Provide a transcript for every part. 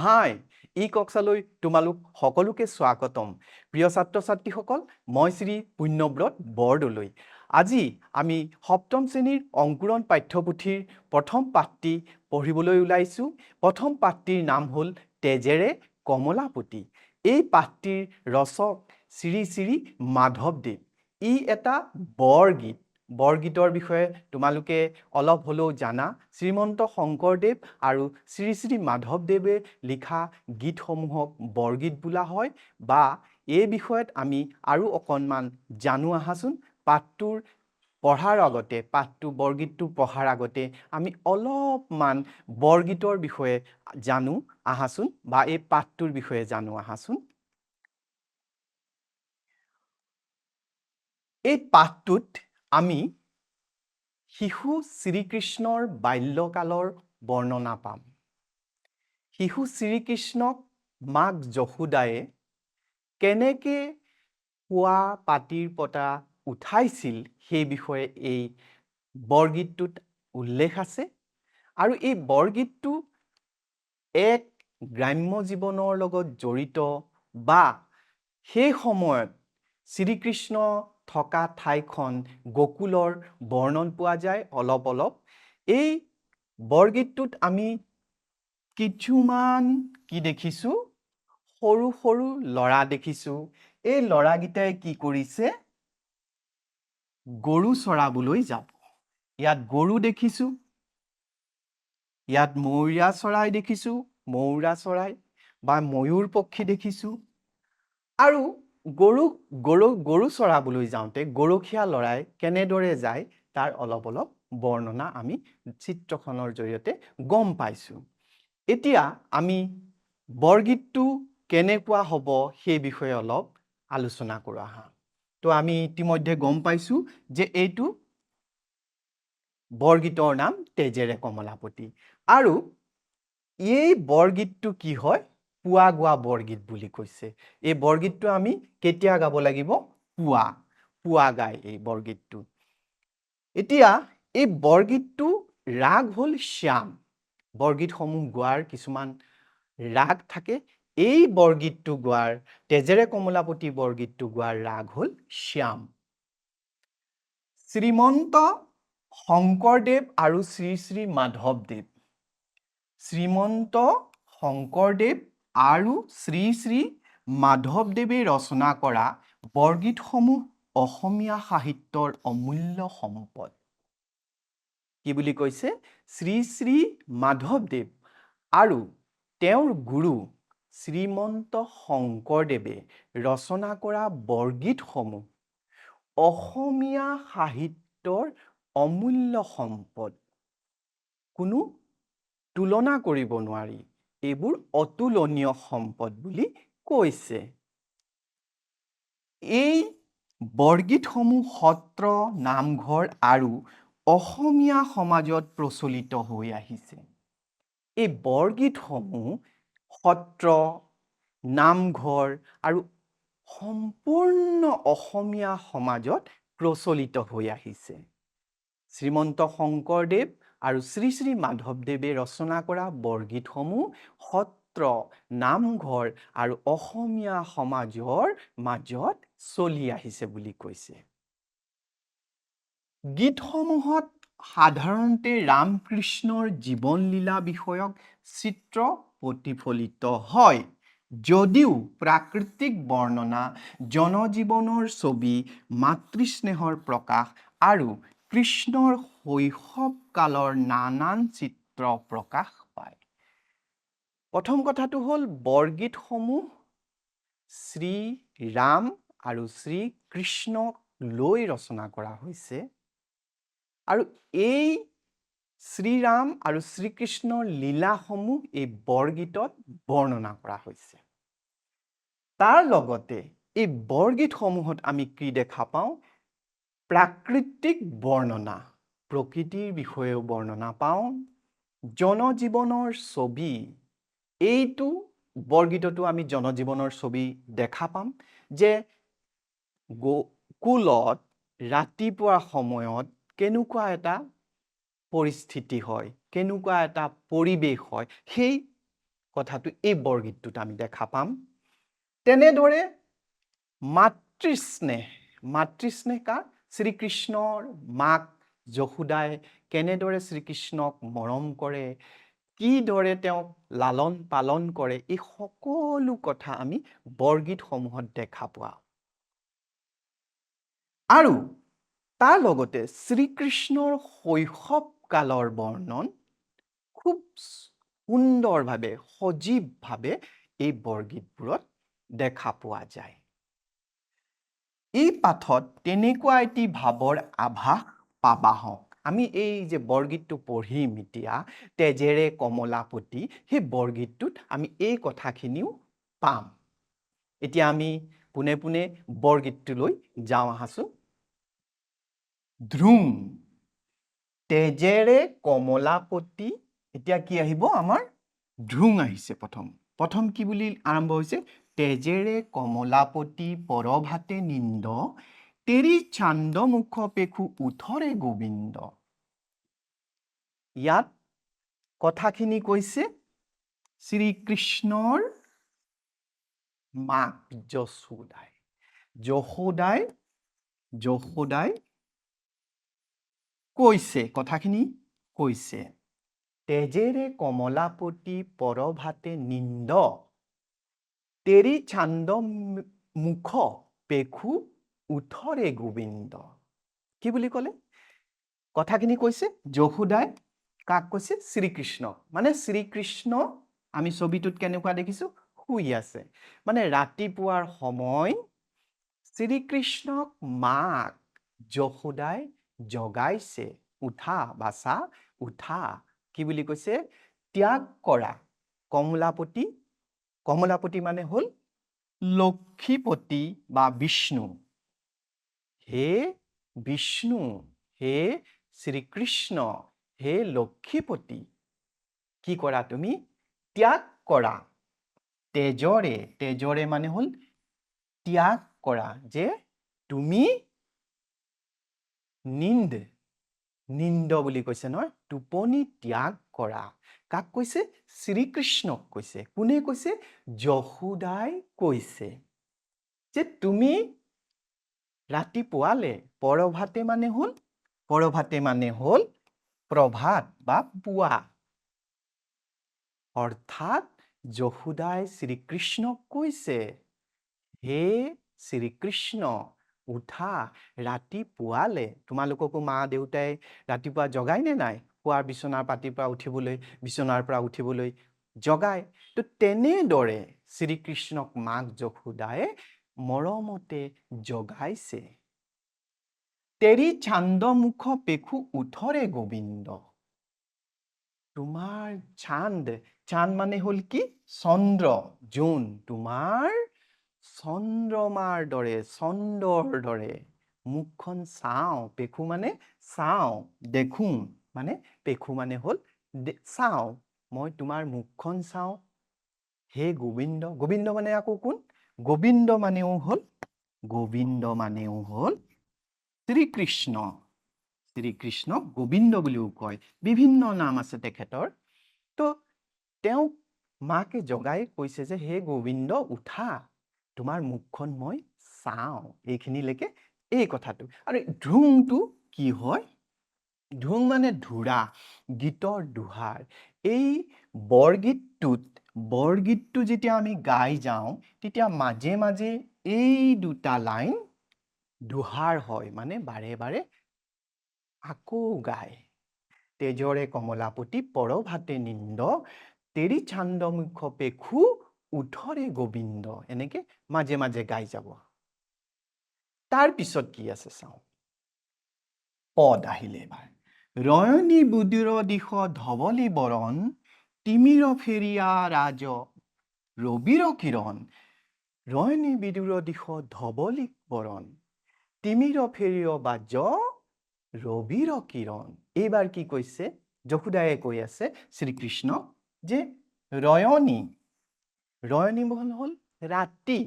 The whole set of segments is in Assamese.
হাই, ই কক্সালৈ তোমালোক সকলোকে স্বাগতম। প্ৰিয় ছাত্ৰ ছাত্ৰীসকল মই শ্ৰী পুণ্যব্ৰত বৰদলৈ। আজি আমি সপ্তম শ্ৰেণীৰ অংকুৰণ পাঠ্যপুথিৰ প্ৰথম পাঠটি পঢ়িবলৈ ওলাইছোঁ। প্ৰথম পাঠটিৰ নাম হ'ল তেজেৰে কমলাপতি। এই পাঠটিৰ ৰচক শ্ৰী শ্ৰী মাধৱদেৱ। ই এটা বৰগীত। বৰগীতৰ বিষয়ে তোমালোকে অলপ হ'লেও জানা। শ্ৰীমন্ত শংকৰদেৱ আৰু শ্ৰী শ্ৰী মাধৱদেৱে লিখা গীতসমূহক বৰগীত বোলা হয় বা এই বিষয়ত আমি আৰু অকণমান জানো আহাচোন। পাঠটোৰ পঢ়াৰ আগতে, পাঠটো, বৰগীতটো পঢ়াৰ আগতে আমি অলপমান বৰগীতৰ বিষয়ে জানো আহাচোন বা এই পাঠটোৰ বিষয়ে জানো আহাচোন। এই পাঠটোত আমি শিশু শ্ৰীকৃষ্ণৰ বাল্যকালৰ বৰ্ণনা পাম। শিশু শ্ৰীকৃষ্ণক মাক যশোদায়ে কেনেকে শোৱা পাতিৰ পতা উঠাইছিল সেই বিষয়ে এই বৰগীতটোত উল্লেখ আছে আৰু এই বৰগীতটো এক গ্ৰাম্য জীৱনৰ লগত জড়িত বা সেই সময়ত শ্ৰীকৃষ্ণ থকা ঠাইখন গকুলৰ বৰ্ণন পোৱা যায় অলপ অলপ। এই বৰগীতটোত আমি কিছুমান কি দেখিছোঁ? সৰু সৰু ল'ৰা দেখিছোঁ। এই ল'ৰাকেইটাই কি কৰিছে? গৰু চৰাবলৈ যাব। ইয়াত গৰু দেখিছোঁ। ইয়াত মৌৰীয়া চৰাই দেখিছোঁ মৌৰা চৰাই বা ময়ূৰ পক্ষী দেখিছোঁ। আৰু গৰু গৰু গৰু চৰাবলৈ যাওঁতে গৰখীয়া ল'ৰাই কেনেদৰে যায় তাৰ অলপ অলপ বৰ্ণনা আমি চিত্ৰখনৰ জৰিয়তে গম পাইছোঁ। এতিয়া আমি বৰগীতটো কেনেকুৱা হ'ব সেই বিষয়ে অলপ আলোচনা কৰোঁ আহা। তো আমি ইতিমধ্যে গম পাইছোঁ যে এইটো বৰগীতৰ নাম তেজেৰে কমলাপতি। আৰু এই বৰগীতটো কি হয়? পুৱা গোৱা বৰগীত বুলি কৈছে। এই বৰগীতটো আমি কেতিয়া গাব লাগিব? পুৱা পুৱা গায় এই বৰগীতটো। এতিয়া এই বৰগীতটো ৰাগ হ'ল শ্যাম। বৰগীতসমূহ গোৱাৰ কিছুমান ৰাগ থাকে। এই বৰগীতটো গোৱাৰ তেজেৰে কমলাপতি বৰগীতটো গোৱাৰ ৰাগ হ'ল শ্যাম। শ্ৰীমন্ত শংকৰদেৱ আৰু শ্ৰী শ্ৰী মাধৱদেৱ। শ্ৰীমন্ত শংকৰদেৱ আৰু শ্ৰী শ্ৰী মাধৱদেৱে ৰচনা কৰা বৰগীতসমূহ অসমীয়া সাহিত্যৰ অমূল্য সম্পদ। কি বুলি কৈছে? শ্ৰী শ্ৰী মাধৱদেৱ আৰু তেওঁৰ গুৰু শ্ৰীমন্ত শংকৰদেৱে ৰচনা কৰা বৰগীতসমূহ অসমীয়া সাহিত্যৰ অমূল্য সম্পদ। কোনো তুলনা কৰিব নোৱাৰি। এইবোৰ অতুলনীয় সম্পদ বুলি কৈছে। এই বৰগীতসমূহ সত্ৰ নামঘৰ আৰু অসমীয়া সমাজত প্ৰচলিত হৈ আহিছে। এই বৰগীতসমূহ সত্ৰ নামঘৰ আৰু সম্পূৰ্ণ অসমীয়া সমাজত প্ৰচলিত হৈ আহিছে। শ্ৰীমন্ত শংকৰদেৱ আৰু শ্ৰী শ্ৰী মাধৱদেৱে ৰচনা কৰা বৰগীতসমূহ সত্ৰ নামঘৰ আৰু অসমীয়া সমাজৰ মাজত চলি আহিছে বুলি কৈছে। গীতসমূহত সাধাৰণতে ৰামকৃষ্ণৰ জীৱনলীলা বিষয়ক চিত্ৰ প্ৰতিফলিত হয় যদিও প্ৰাকৃতিক বৰ্ণনা জনজীৱনৰ ছবি মাতৃস্নেহৰ প্ৰকাশ আৰু কৃষ্ণৰ শৈশৱ কালৰ নানান চিত্ৰ প্ৰকাশ পায়। প্ৰথম কথাটো হ'ল বৰগীতসমূহ শ্ৰী ৰাম আৰু শ্ৰীকৃষ্ণক লৈ ৰচনা কৰা হৈছে আৰু এই শ্ৰীৰাম আৰু শ্ৰীকৃষ্ণৰ লীলাসমূহ এই বৰগীতত বৰ্ণনা কৰা হৈছে। তাৰ লগতে এই বৰগীতসমূহত আমি কি দেখা পাওঁ? প্ৰাকৃতিক বৰ্ণনা, প্ৰকৃতিৰ বিষয়েও বৰ্ণনা পাওঁ। জনজীৱনৰ ছবি, এইটো বৰগীততো আমি জনজীৱনৰ ছবি দেখা পাম যে গকুলত ৰাতিপুৱা সময়ত কেনেকুৱা এটা পৰিস্থিতি হয়, কেনেকুৱা এটা পৰিৱেশ হয়, সেই কথাটো এই বৰগীতটোত আমি দেখা পাম। তেনেদৰে মাতৃস্নেহ মাতৃস্নেহ কাৰ? শ্ৰীকৃষ্ণৰ মাক যশোদাই কেনেদৰে শ্ৰীকৃষ্ণক মৰম কৰে কিদৰে তেওঁক লালন পালন কৰে এই সকলো কথা আমি বৰগীতসমূহত দেখা পোৱা। আৰু তাৰ লগতে শ্ৰীকৃষ্ণৰ শৈশৱ কালৰ বৰ্ণন খুব সুন্দৰভাৱে সজীৱভাৱে এই বৰগীতবোৰত দেখা পোৱা যায়। এই পাঠত তেনেকুৱা এটি ভাৱৰ আভাস পাবা হওক আমি এই যে বৰগীতটো পঢ়িম এতিয়া, তেজেৰে কমলাপতি সেই বৰগীতটোত আমি এই কথাখিনিও পাম। এতিয়া আমি পোনে পোনে বৰগীতটোলৈ যাওঁ আহাচোন। ধ্ৰুম তেজেৰে কমলাপতি এতিয়া কি আহিব আমাৰ? ধ্ৰুং আহিছে প্ৰথম। প্ৰথম কি বুলি আৰম্ভ হৈছে? তেজেৰে কমলাপতি পৰভাতে নিন্দ, তেৰি চান্দ মুখ পেখু উঠৰে গোবিন্দ। ইয়াত কথাখিনি কৈছে শ্ৰীকৃষ্ণৰ মাক যশোদাই। যশোদাই যশোদাই কৈছে, কথাখিনি কৈছে, তেজেৰে কমলাপতি পৰভাতে নিন্দ তেৰি চান্দ মুখ পেখু উঠৰে গোবিন্দ। কি বুলি ক'লে? কথাখিনি কৈছে যশোদাই কাক কৈছে? শ্ৰীকৃষ্ণক মানে শ্ৰীকৃষ্ণ, আমি ছবিটোত কেনেকুৱা দেখিছোঁ? শুই আছে। মানে ৰাতিপুৱাৰ সময় শ্ৰীকৃষ্ণক মাক যশোদাই জগাইছে, উঠা বাচা উঠা, কি বুলি কৈছে? ত্যাগ কৰা, কমলাপতি কমলাপতি মানে হ'ল লক্ষীপতি বা বিষ্ণু। হে বিষ্ণু, হে শ্ৰীকৃষ্ণ হে লক্ষীপতি কি কৰা তুমি? ত্যাগ কৰা তেজৰে তেজৰে মানে হ'ল ত্যাগ কৰা যে তুমি নিন্দ নিন্দ বুলি কৈছে নহয়, টোপনি ত্যাগ কৰা। কাক কৈছে? শ্ৰীকৃষ্ণক কৈছে। কোনে কৈছে? যশোদাই কৈছে। যে তুমি ৰাতিপুৱালে পৰভাতে মানে হ'ল, পৰভাতে মানে হ'ল প্ৰভাত বা পুৱা। অৰ্থাৎ যশোদাই শ্ৰীকৃষ্ণক কৈছে, হে শ্ৰীকৃষ্ণ উঠা ৰাতিপুৱালে তোমালোককো মা দেউতাই ৰাতিপুৱা জগাই নে নাই? শোৱাৰ বিচনাৰ পাতিৰ পৰা উঠিবলৈ, বিচনাৰ পৰা উঠিবলৈ জগাই তো তেনেদৰে শ্ৰীকৃষ্ণক মাক যশোদাই মৰমতে জগাইছে। তেৰি চান্দমুখ পেখু উঠৰে গোবিন্দ। তোমাৰ চান্দ চান্দ মানে হ'ল কি? চন্দ্ৰ, জোন। তোমাৰ চন্দ্ৰমাৰ দৰে চন্দ্ৰৰ দৰে মুখখন চাওঁ পেখু মানে চাওঁ দেখোঁ মানে পেখু মানে হ'ল চাওঁ মই তোমাৰ মুখখন চাওঁ। হে গোবিন্দ গোবিন্দ মানে আকৌ কোন? গোবিন্দ মানেও হ'ল গোবিন্দ মানেও হ'ল শ্ৰীকৃষ্ণ। শ্ৰীকৃষ্ণক গোবিন্দ বুলিও কয় বিভিন্ন নাম আছে তেখেতৰ। তো তেওঁক মাকে জগাই কৈছে যে হে গোবিন্দ উঠা। তোমাৰ মুখখন মই চাওঁ এইখিনিলৈকে এই কথাটো। আৰু ঢোংটো কি হয়? ঢোং মানে ধোৰা, গীতৰ দোহাৰ। এই বৰগীতটোত, বৰগীতটো যেতিয়া আমি গাই যাওঁ, তেতিয়া মাজে মাজে এই দুটা লাইন দোহাৰ হয় মানে বাৰে বাৰে আকৌ গায়। তেজৰে কমলাপতি, পৰভাতে নিন্দ, তেৰি চান্দমুখ পেখু উঠৰে গোবিন্দ, এনেকে মাজে মাজে গাই যাব। তাৰ পিছত কি আছে চাওঁ। পদ আহিলে এবাৰ। ৰয়নী বুদিৰ দিশ ধৱলী বৰণ, তিমিৰ ফেৰিয়া ৰাজ ৰবিৰ কিৰণ। ৰয়নী বিদুৰ দিশ ধৱলী বৰণ, তিমিৰ ফেৰিয় বাজ ৰবিৰ কিৰণ। এইবাৰ কি কৈছে? যশোদায়ে কৈ আছে শ্ৰীকৃষ্ণ যে ৰয়নী ৰয়নী হ'ল হ'ল ৰাতি।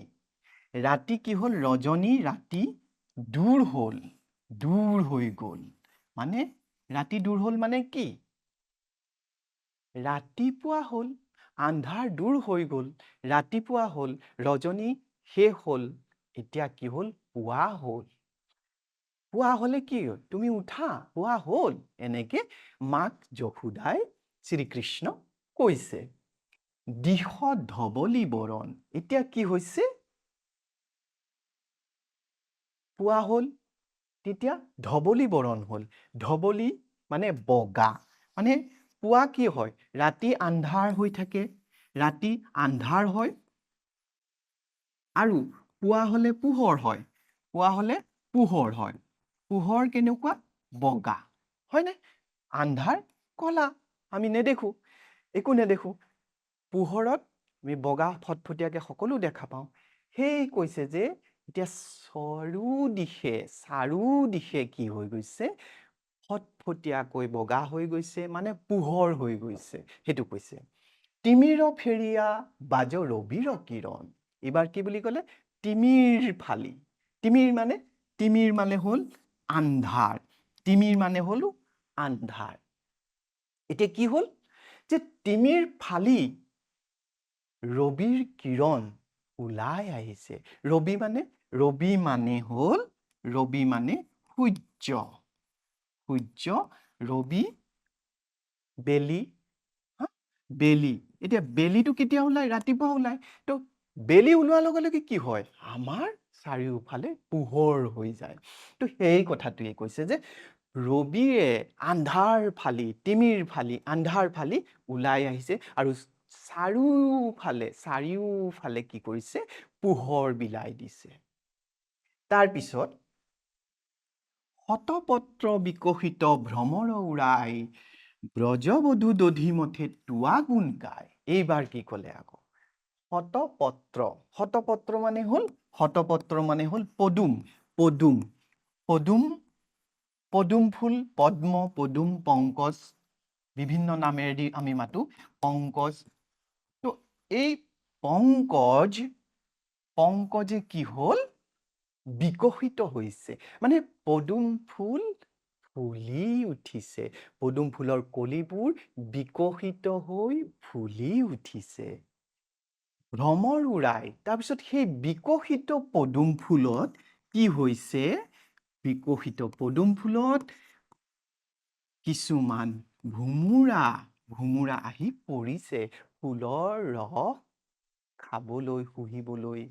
ৰাতি কি হ'ল? ৰজনী ৰাতি দূৰ হ'ল দূৰ হৈ গ'ল। মানে ৰাতি দূৰ হ'ল মানে কি? ৰাতিপুৱা হ'ল আন্ধাৰ দূৰ হৈ গ'ল ৰাতিপুৱা হ'ল ৰজনী শেষ হ'ল। এতিয়া কি হ'ল? পুৱা হ'ল। পুৱা হ'লে কি হ'ল? তুমি উঠা পুৱা হ'ল। এনেকে মাক যশোদাই শ্ৰীকৃষ্ণক কৈছে। দিশত ধবলি বৰণ। এতিয়া কি হৈছে? পুৱা হ'ল। তেতিয়া ধবলি বৰণ হ'ল। ধবলি মানে বগা। মানে পুৱা কি হয়? ৰাতি আন্ধাৰ হৈ থাকে। ৰাতি আন্ধাৰ হয়। আৰু পুৱা হ'লে পোহৰ হয়। পুৱা হ'লে পোহৰ হয়। পোহৰ কেনেকুৱা? বগা। হয়নে? আন্ধাৰ কলা। আমি নেদেখো। একো নেদেখো। পোহৰত আমি বগা ফটফটীয়াকে সকলো দেখা পাওঁ। সেই কৈছে যে, এতিয়া চৰু দিশে, চাৰু কি হৈ গৈছে? ফটফটীয়াকৈ বগা হৈ গৈছে মানে পোহৰ হৈ গৈছে, সেইটো কৈছে। তিমিৰ ফেৰিয়া বাজ ৰবিৰ কিৰণ। এইবাৰ কি বুলি ক'লে? তিমিৰ ফালি। তিমিৰ মানে তিমিৰ মানে হ'ল আন্ধাৰ। তিমিৰ মানে হ'ল আন্ধাৰ। এতিয়া কি হ'ল? যে তিমিৰ ফালি ৰবিৰ কিৰণ ওলাই আহিছে। ৰবি মানে ৰবি মানে হ'ল, ৰবি মানে সূৰ্য। সূৰ্য, ৰবি, বেলি বেলি। এতিয়া বেলিটো কেতিয়া ওলায়? ৰাতিপুৱা ওলায়। তো বেলি ওলোৱাৰ লগে লগে কি হয়? আমাৰ চাৰিওফালে পোহৰ হৈ যায়। তো সেই কথাটোৱে কৈছে যে ৰবিয়ে আন্ধাৰ ফালি, তিমিৰ ফালি, আন্ধাৰ ফালি ওলাই আহিছে। আৰু চাৰিওফালে চাৰিওফালে কি কৰিছে? পোহৰ বিলাই দিছে। তাৰপিছত শতপত্ৰ বিকশিত ভ্ৰমৰ উৰাই ব্ৰজবধূ দধিমঠে তোৱা গুণ গায়। এইবাৰ কি ক'লে আকৌ? শতপত্ৰ শতপত্ৰ মানে হ'ল শতপত্ৰ মানে হ'ল পদুম পদুম পদুম পদুম ফুল পদ্ম পদুম পংকজ বিভিন্ন নামেৰেদি আমি মাতো। পংকজ এই পংকজ পংকজে কি হ'ল? বিকশিত হৈছে। মানে পদুম ফুল ফুলি উঠিছে। পদুম ফুলৰ কলিবোৰ বিকশিত হৈ ফুলি উঠিছে। ভ্ৰমৰ উৰাই। তাৰপিছত সেই বিকশিত পদুম ফুলত কি হৈছে? বিকশিত পদুম ফুলত কিছুমান ভোমোৰা। ভোমোৰা আহি পৰিছে। ফুলৰ ৰস খাবলৈ শুহিবলৈ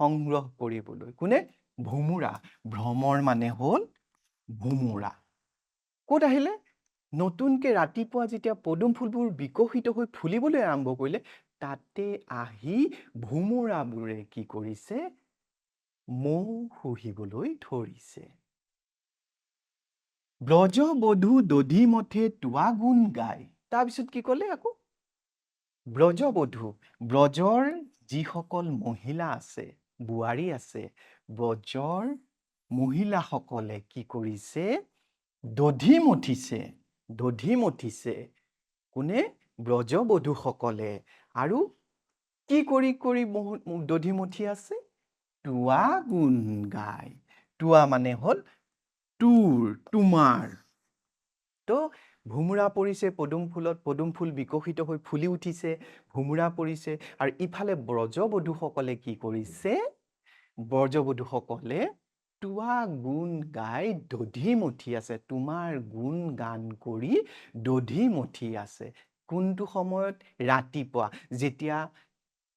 সংগ্ৰহ কৰিবলৈ। কোনে? ভোমোৰা। ভ্ৰমৰ মানে হ'ল ভোমোৰা। ক'ত আহিলে? নতুনকে ৰাতিপুৱা যেতিয়া পদুম ফুলবোৰ বিকশিত হৈ ফুলিবলৈ আৰম্ভ কৰিলে তাতে আহি ভোমোৰাবোৰে কি কৰিছে? মৌ শুহিবলৈ ধৰিছে। ব্ৰজবধূ দধিমঠে তোৱা গুণ গায়। তাৰপিছত কি ক'লে আকৌ? ব্ৰজবধূ ব্ৰজৰ যিসকল মহিলা আছে বোৱাৰী আছে ব্ৰজৰ মহিলাসকলে কি কৰিছে? দধি মঠিছে দধি মঠিছে কোনে? ব্ৰজবধূসকলে আৰু কি কৰি কৰি দধি মঠি আছে? তোৱা গুণ গায় তোৱা মানে হ'ল তোৰ তোমাৰ। তো ভোমোৰা পৰিছে পদুম ফুলত পদুম ফুল বিকশিত হৈ ফুলি উঠিছে ভোমোৰা পৰিছে। আৰু ইফালে ব্ৰজবধূসকলে কি কৰিছে? ব্ৰজবধূসকলে তোৱা গুণ গাই দধি মঠি আছে। তোমাৰ গুণ গান কৰি দধি মঠি আছে। কোনটো সময়ত? ৰাতিপুৱা। যেতিয়া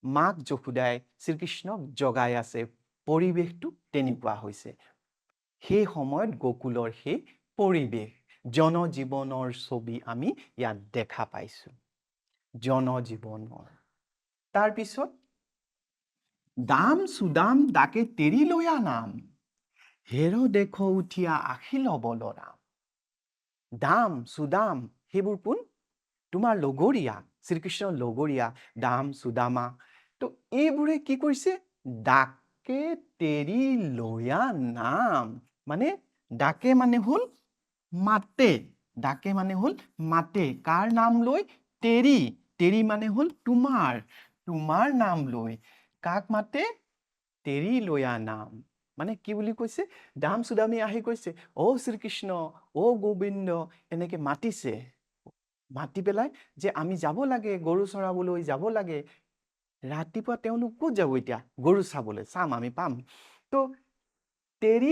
মাক যশোদাই শ্ৰীকৃষ্ণক জগাই আছে পৰিৱেশটো তেনেকুৱা হৈছে। সেই সময়ত গকুলৰ সেই পৰিৱেশ। জনজীৱনৰ ছবি আমি ইয়াত দেখা পাইছোঁ। জনজীৱনৰ তাৰপিছত দাম সুদাম ডাকে তেৰি লৈয়া নাম হেৰ দেখ উঠিয়া আখিল বলৰাম দাম সুদাম সেইবোৰ কোন? তোমাৰ লগৰীয়া, শ্ৰীকৃষ্ণৰ লগৰীয়া, দাম সুদামা তো এইবোৰে কি কৰিছে? ডাকে তেৰি লৈয়া নাম মানে ডাকে মানে হ'ল মাতে, ডাকে মানে হ'ল মাতে। কাৰ নাম লৈ তেৰি তেৰি মানে হ'ল তোমাৰ তোমাৰ নাম লৈ কাক মাতে? তেৰি লয়া নাম। মানে কি বুলি কৈছে? দাম সুদামী আহি কৈছে, অ শ্ৰীকৃষ্ণ, অ গোবিন্দ এনেকে মাতিছে। মাতি পেলাই যে আমি যাব লাগে, গৰু চৰাবলৈ যাব লাগে। ৰাতিপুৱা তেওঁলোক ক'ত যাব এতিয়া? গৰু চাবলৈ, চাম, আমি পাম। তো তেৰি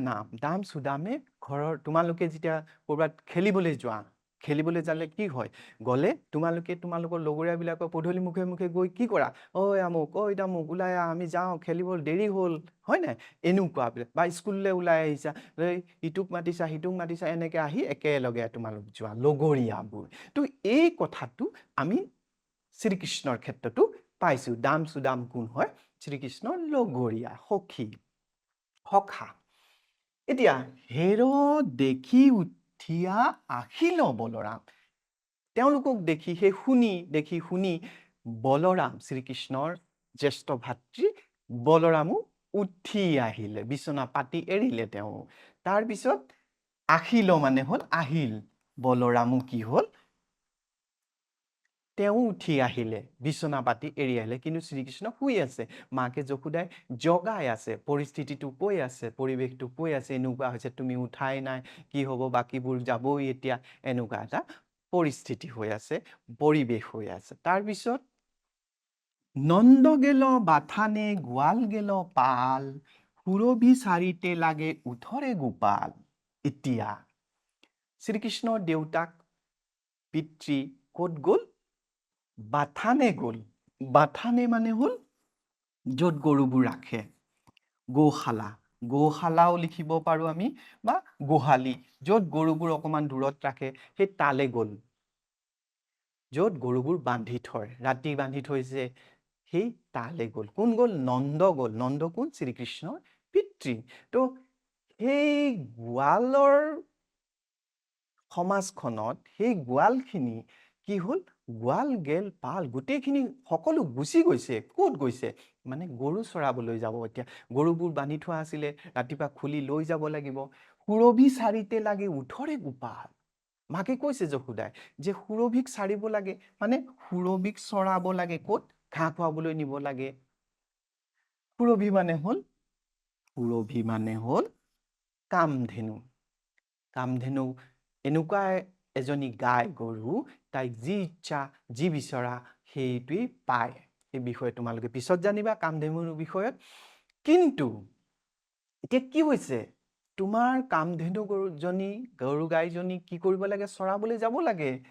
নাম দাম সুদামে ঘৰৰ তোমালোকে যেতিয়া ক'ৰবাত খেলিবলৈ যোৱা খেলিবলৈ যালে কি হয়? গ'লে তোমালোকে তোমালোকৰ লগৰীয়াবিলাকৰ পদূলি মুখে মুখে গৈ কি কৰা? ঐ আমুক ঐ তামুক ওলাই আহ আমি যাওঁ খেলিব দেৰি হ'ল। হয় নাই? এনেকুৱা বিলাক। বা স্কুললৈ ওলাই আহিছা এই ইটোক মাতিছা সিটোক মাতিছা এনেকৈ আহি একেলগে তোমালোক যোৱা লগৰীয়াবোৰ। তো এই কথাটো আমি শ্ৰীকৃষ্ণৰ ক্ষেত্ৰতো পাইছোঁ। দাম সুদাম কোন হয়? শ্ৰীকৃষ্ণৰ লগৰীয়া সখী। সখা এতিয়া হেৰ দেখি উঠিয়া আহিল বলৰাম। তেওঁলোকক দেখি সেই শুনি, দেখি শুনি বলৰাম শ্ৰীকৃষ্ণৰ জ্যেষ্ঠ ভাতৃ বলৰামো উঠি আহিলে, বিচনা পাতি এৰিলে তেওঁ। তাৰপিছত আহিল মানে হ'ল আহিল। বলৰামো কি হ'ল? তেওঁ উঠি আহিলে, বিচনা পাতি এৰি আহিলে। কিন্তু শ্ৰীকৃষ্ণ শুই আছে। মাকে যশোদাই জগাই আছে, পৰিস্থিতিটো কৈ আছে, পৰিৱেশটো কৈ আছে, এনেকুৱা হৈছে, তুমি উঠাই নাই, কি হ'ব, বাকীবোৰ যাবই এতিয়া, এনেকুৱা এটা পৰিস্থিতি হৈ আছে, পৰিৱেশ হৈ আছে। তাৰপিছত নন্দ গেল, বাথানে গোৱাল গেল, পাল, সুৰভি চাৰিতে লাগে উঠৰে গোপাল। এতিয়া শ্ৰীকৃষ্ণৰ দেউতাক, পিতৃ ক'ত গ'ল? বাথানে গ'ল। বাথানে মানে হ'ল য'ত গৰুবোৰ ৰাখে। গৌশালা। গৌশালাও লিখিব পাৰোঁ আমি বা গোহালি য'ত গৰুবোৰ অকণমান দূৰত ৰাখে সেই তালে গ'ল। য'ত গৰুবোৰ বান্ধি থয় ৰাতি বান্ধি থৈছে সেই তালে গ'ল। কোন গ'ল? নন্দ গ'ল। নন্দ কোন? শ্ৰীকৃষ্ণৰ পিতৃ। তো সেই গোৱালৰ সমাজখনত সেই গোৱালখিনি কি হ'ল? গোৱাল গেল পাল গোটেইখিনি সকলো গুচি গৈছে ক'ত গৈছে? মানে গৰু চৰাবলৈ যাব এতিয়া। গৰুবোৰ বান্ধি থোৱা আছিলে ৰাতিপুৱা খুলি লৈ যাব লাগিব। সুৰভি চাৰিতে লাগে উঠৰে গোপাল। মাকে কৈছে যশোদাই যে সুৰভিক চাৰিব লাগে মানে সুৰভিক চৰাব লাগে ক'ত? ঘাঁহ খুৱাবলৈ নিব লাগে। সুৰভি মানে হ'ল সুৰভি মানে হ'ল কামধেনু। কামধেনু এনেকুৱা এজনী গাই গৰু তাইক যি ইচ্ছা, যি বিচৰা সেইটোৱেই পায় সেই বিষয়ে তোমালোকে পিছত জানিবা, কামধেনুৰ বিষয়ত। কিন্তু, এতিয়া কি হৈছে? তোমাৰ কামধেনু গৰুজনী, গৰু গাইজনী কি কৰিব লাগে? চৰাবলৈ যাব লাগে।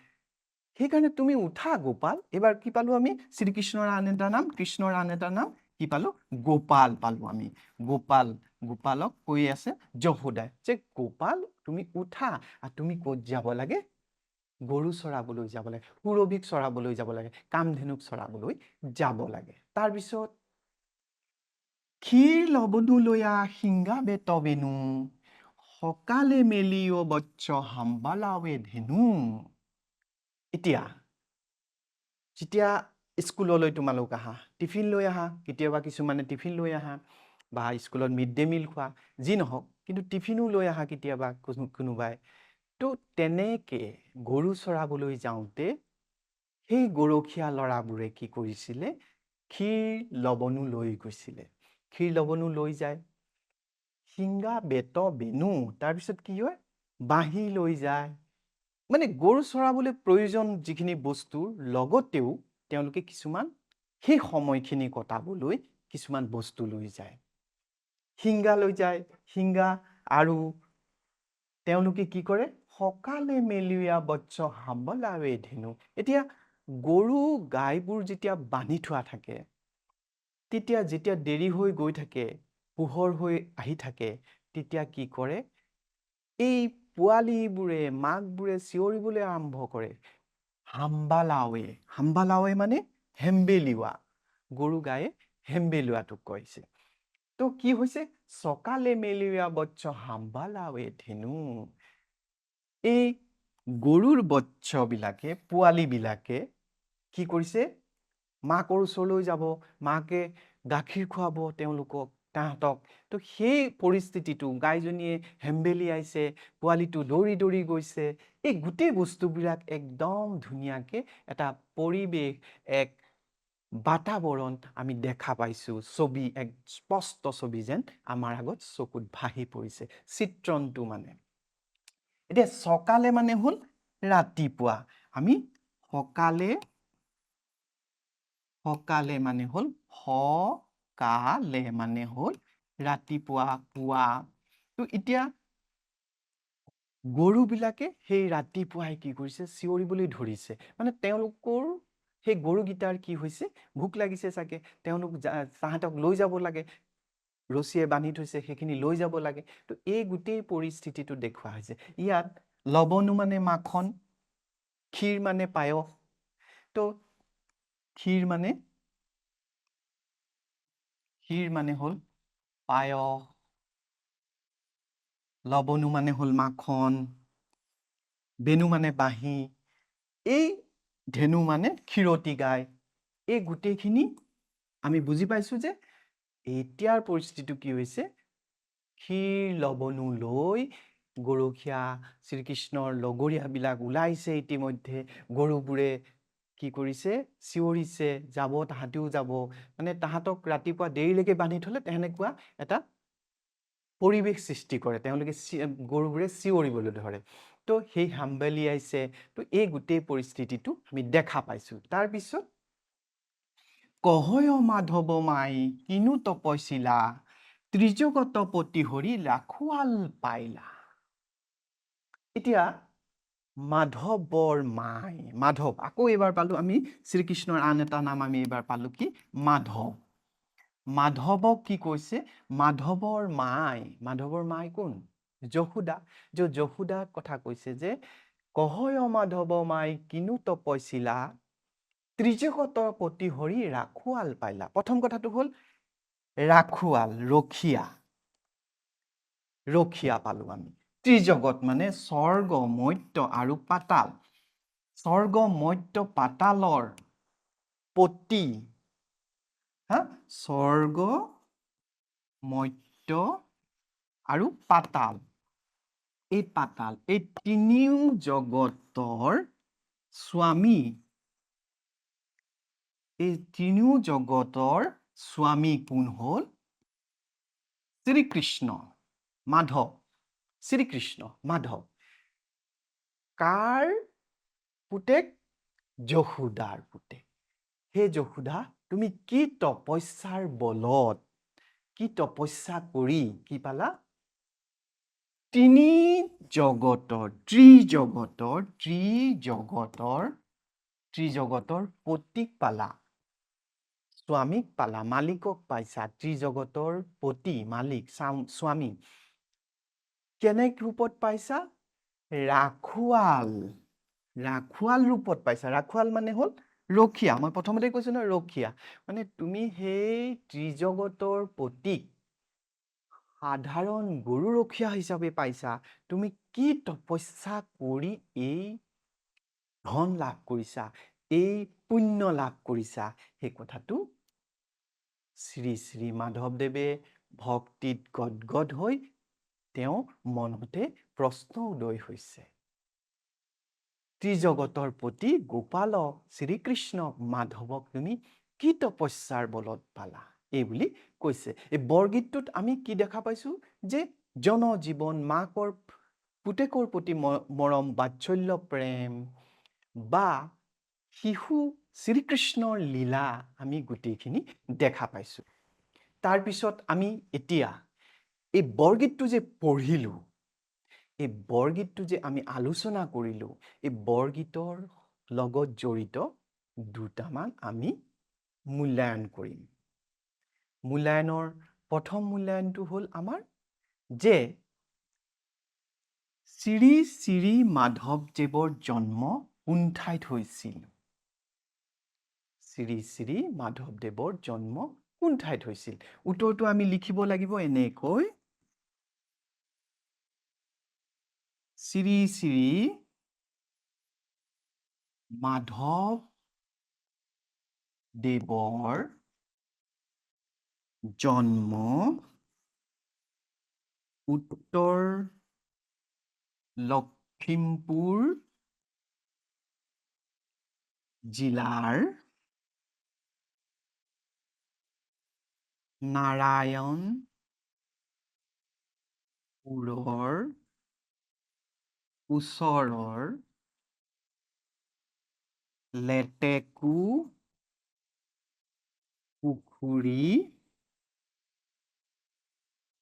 সেইকাৰণে তুমি উঠা, গোপাল। এইবাৰ কি পালো আমি? শ্ৰীকৃষ্ণৰ আন এটা নাম, কৃষ্ণৰ আন এটা নাম, কি পালো? গোপাল পালো আমি। গোপাল, গোপালক কৈ আছে যশোদাই যে, গোপাল, তুমি উঠা। আৰু তুমি ক'ত যাব লাগে? গৰু চৰাবলৈ যাব লাগে সুৰভিক চৰাবলৈ যাব লাগে কামধেনুক চৰাবলৈ যাব লাগে। তাৰপিছত ক্ষীৰ লবনো লৈয়া শিংগা বেত বেনু সকালে মেলিও বচ্চ হাম্বালাৱে ধেনু। এতিয়া যেতিয়া স্কুললৈ তোমালোক আহা টিফিন লৈ আহা কেতিয়াবা কিছুমানে টিফিন লৈ আহা বা স্কুলত মিড ডে মিল খোৱা যি নহওক কিন্তু টিফিনো লৈ আহা কেতিয়াবা কোনো- কোনোবাই। তো তেনেকে গৰু চৰাবলৈ যাওঁতে সেই গৰখীয়া ল'ৰাবোৰে কি কৰিছিলে? ক্ষীৰ লৱণো লৈ গৈছিলে। ক্ষীৰ লৱণো লৈ যায়। শিংগা বেত বেনু তাৰপিছত কি হয়? বাঁহী লৈ যায়। মানে গৰু চৰাবলৈ প্ৰয়োজন যিখিনি বস্তুৰ লগতেও তেওঁলোকে কিছুমান সেই সময়খিনি কটাবলৈ কিছুমান বস্তু লৈ যায়। শিংগা লৈ যায়। শিংগা আৰু তেওঁলোকে কি কৰে? সকালে মেলিয়া বচ্চ হাবলাৱে ধেনু। এতিয়া গৰু গাইবোৰ যেতিয়া বান্ধি থোৱা থাকে তেতিয়া যেতিয়া দেৰি হৈ গৈ থাকে পোহৰ হৈ আহি থাকে তেতিয়া কি কৰে? এই পোৱালীবোৰে মাকবোৰে চিঞৰিবলৈ আৰম্ভ কৰে। হাম্বালাৱে হাম্বালাৱে মানে হেম্বেলিওৱা। গৰু গায়ে হেম্বেলিওৱাটোক কৈছে। তো কি হৈছে? চকালে মেলিয়া বচ্চ হাম্বালাৱে ধেনু। এই গৰুৰ বচ্চবিলাকে পোৱালীবিলাকে কি কৰিছে? মাকৰ ওচৰলৈ যাব, মাকে গাখীৰ খুৱাব তেওঁলোকক, তাহাঁতক। তো সেই পৰিস্থিতিটো, গাইজনীয়ে হেম্বেলিয়াইছে, পোৱালিটো দৌৰি দৌৰি গৈছে। এই গোটেই বস্তুবিলাক একদম ধুনীয়াকৈ এটা পৰিৱেশ, এক বাতাৱৰণ আমি দেখা পাইছোঁ। ছবি, এক স্পষ্ট ছবি যেন আমাৰ আগত চকুত ভাহি পৰিছে, চিত্ৰণটো মানে। এতিয়া চকালে মানে হ'ল ৰাতিপুৱা। আমি সকালে সকালে মানে হ'ল সকালে মানে হ'ল ৰাতিপুৱা পুৱা। তো এতিয়া গৰুবিলাকে সেই ৰাতিপুৱাই কি কৰিছে, চিঞৰিবলৈ ধৰিছে। মানে তেওঁলোকৰ সেই গৰুকেইটাৰ কি হৈছে, ভোক লাগিছে চাগে। তেওঁলোক তাহাঁতক লৈ যাব লাগে। ৰছীয়ে বান্ধি থৈছে, সেইখিনি লৈ যাব লাগে। তো এই গোটেই পৰিস্থিতিটো দেখুওৱা হৈছে। ইয়াত লৱণো মানে মাখন, ক্ষীৰ মানে পায়স। তো ক্ষীৰ মানে ক্ষীৰ মানে হ'ল পায়স। লৱণো মানে হ'ল মাখন। বেনু মানে বাঁহী। এই ধেনু মানে ক্ষীৰতী গাই। এই গোটেইখিনি আমি বুজি পাইছোঁ যে এতিয়াৰ পৰিস্থিতিটো কি হৈছে? ক্ষীৰ লৱণো লৈ গৰখীয়া শ্ৰীকৃষ্ণৰ লগৰীয়াবিলাক ওলাইছে ইতিমধ্যে। গৰুবোৰে কি কৰিছে? চিঞৰিছে, যাব, তাহাঁতিও যাব। মানে তাহাঁতক ৰাতিপুৱা দেৰিলৈকে বান্ধি থ'লে তেনেকুৱা এটা পৰিৱেশ সৃষ্টি কৰে। তেওঁলোকে গৰুবোৰে চিঞৰিবলৈ ধৰে। তো সেই হাম্বেলিয়াইছে। তো এই গোটেই পৰিস্থিতিটো আমি দেখা পাইছোঁ। তাৰপিছত কহয় মাধৱ মাই কিনো তপচিলা ত্ৰিজগত পতি হৰি ৰাখোৱাল পাইলা। এতিয়া মাধৱৰ মাই মাধৱ আকৌ এইবাৰ পালোঁ আমি শ্ৰীকৃষ্ণৰ আন এটা নাম আমি এইবাৰ পালোঁ কি? মাধৱ। মাধৱক কি কৈছে? মাধৱৰ মাই মাধৱৰ মাই কোন? যশোদা। যে যশোদাক কথা কৈছে যে কহয় মাধৱ মাই কিনো তপচিলা ত্ৰিজগতৰ প্ৰতি হৰি ৰাখোৱাল পাইলা। প্ৰথম কথাটো হ'ল, ৰাখোৱাল, ৰখীয়া। ৰখীয়া পালোঁ আমি। ত্ৰিজগত মানে স্বৰ্গ মৰ্ত্য আৰু পাতাল। স্বৰ্গ মৰ্ত্য পাতালৰ পতি। হা? স্বৰ্গ মৰ্ত্য আৰু পাতাল। এই পাতাল, এই তিনিও জগতৰ স্বামী। এই তিনিও জগতৰ স্বামী কোন হ'ল? শ্ৰীকৃষ্ণ, মাধৱ। শ্ৰীকৃষ্ণ, মাধৱ। কাৰ পুতেক যশোদাৰ পুতেক হে যশোদা, তুমি কি তপস্যাৰ বলত, কি তপস্যা কৰি কি পালা? তিনি জগতৰ, ত্ৰিজগতৰ ত্ৰিজগতৰ ত্ৰিজগতৰ পতিক পালা। স্বামীক পালা মালিকক পাইছা ত্ৰিজগতৰ পতি মালিক স্বামী। কেনে ৰূপত পাইছা? ৰাখোৱাল। ৰাখোৱাল ৰূপত পাইছা। ৰাখোৱাল মানে হ'ল ৰখীয়া। মই প্ৰথমতে কৈছোঁ নহয় ৰখীয়া। মানে তুমি সেই ত্ৰিজগতৰ পতিক সাধাৰণ গৰু ৰখীয়া হিচাপে পাইছা। তুমি কি তপস্যা কৰি এই ধন লাভ কৰিছা? এই পুণ্য লাভ কৰিছা? সেই কথাটো শ্ৰী শ্ৰী মাধৱদেৱে ভক্তিত গদগদ হৈ তেওঁ মনতে প্ৰশ্ন উদয় হৈছে। ত্ৰিজগতৰ প্ৰতি গোপালক শ্ৰীকৃষ্ণক মাধৱক তুমি কি তপস্যাৰ বলত পালা? এই বুলি কৈছে। এই বৰগীতটোত আমি কি দেখা পাইছোঁ? যে জনজীৱন মাকৰ পুতেকৰ প্ৰতি মৰম বাৎসল্য প্ৰেম বা শিশু শ্ৰীকৃষ্ণৰ লীলা আমি গোটেইখিনি দেখা পাইছোঁ। তাৰপিছত আমি এতিয়া এই বৰগীতটো যে পঢ়িলোঁ এই বৰগীতটো যে আমি আলোচনা কৰিলোঁ এই বৰগীতৰ লগত জড়িত দুটামান আমি মূল্যায়ন কৰিম। মূল্যায়নৰ প্ৰথম মূল্যায়নটো হ'ল আমাৰ যে শ্ৰী শ্ৰী মাধৱদেৱৰ জন্ম কোন ঠাইত হৈছিল? শ্ৰী শ্ৰী মাধৱদেৱৰ জন্ম কোন ঠাইত হৈছিল? উত্তৰটো আমি লিখিব লাগিব এনেকৈ। শ্ৰী শ্ৰী মাধৱ দেৱৰ জন্ম উত্তৰ লখিমপুৰ জিলাৰ নাৰায়ণপুৰৰ ওচৰৰ লেটেকু পুখুৰী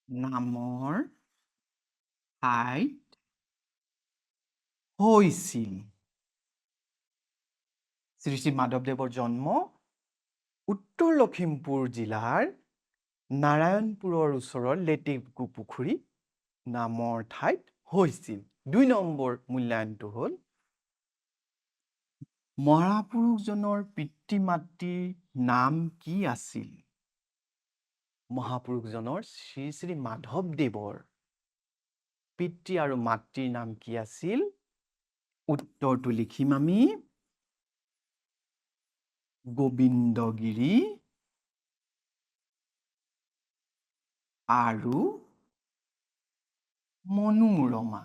নামৰ ঠাইত হৈছিল। শ্ৰী শ্ৰী মাধৱদেৱৰ জন্ম উত্তৰ লখিমপুৰ জিলাৰ নাৰায়ণপুৰৰ ওচৰৰ লেটেকু পুখুৰী নামৰ ঠাইত হৈছিল। দুই নম্বৰ মূল্যায়নটো হ'ল মহাপুৰুষজনৰ পিতৃ মাতৃৰ নাম কি আছিল? মহাপুৰুষজনৰ শ্ৰী শ্ৰী মাধৱদেৱৰ পিতৃ আৰু মাতৃৰ নাম কি আছিল? উত্তৰটো লিখিম আমি। গোবিন্দগিৰি আৰু মনোৰমা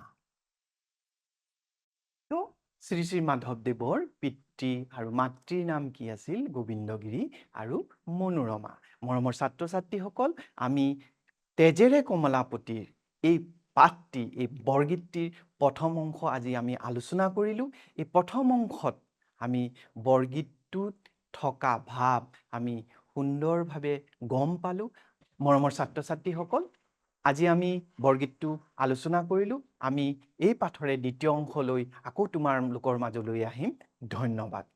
তো শ্ৰী শ্ৰী মাধৱদেৱৰ পিতৃ আৰু মাতৃৰ নাম কি আছিল? গোবিন্দগিৰি আৰু মনোৰমা। মৰমৰ ছাত্ৰ ছাত্ৰীসকল আমি তেজেৰে কমলাপতিৰ এই পাঠটি, এই বৰগীতটিৰ প্ৰথম অংশ আজি আমি আলোচনা কৰিলোঁ। এই প্ৰথম অংশত আমি বৰগীতটোত থকা ভাৱ আমি সুন্দৰভাৱে গম পালোঁ। মৰমৰ ছাত্ৰ ছাত্ৰীসকল আজি আমি বৰগীতটো আলোচনা কৰিলোঁ। আমি এই পাঠৰে দ্বিতীয় অংশলৈ আকৌ তোমালোকৰ মাজলৈ আহিম। ধন্যবাদ।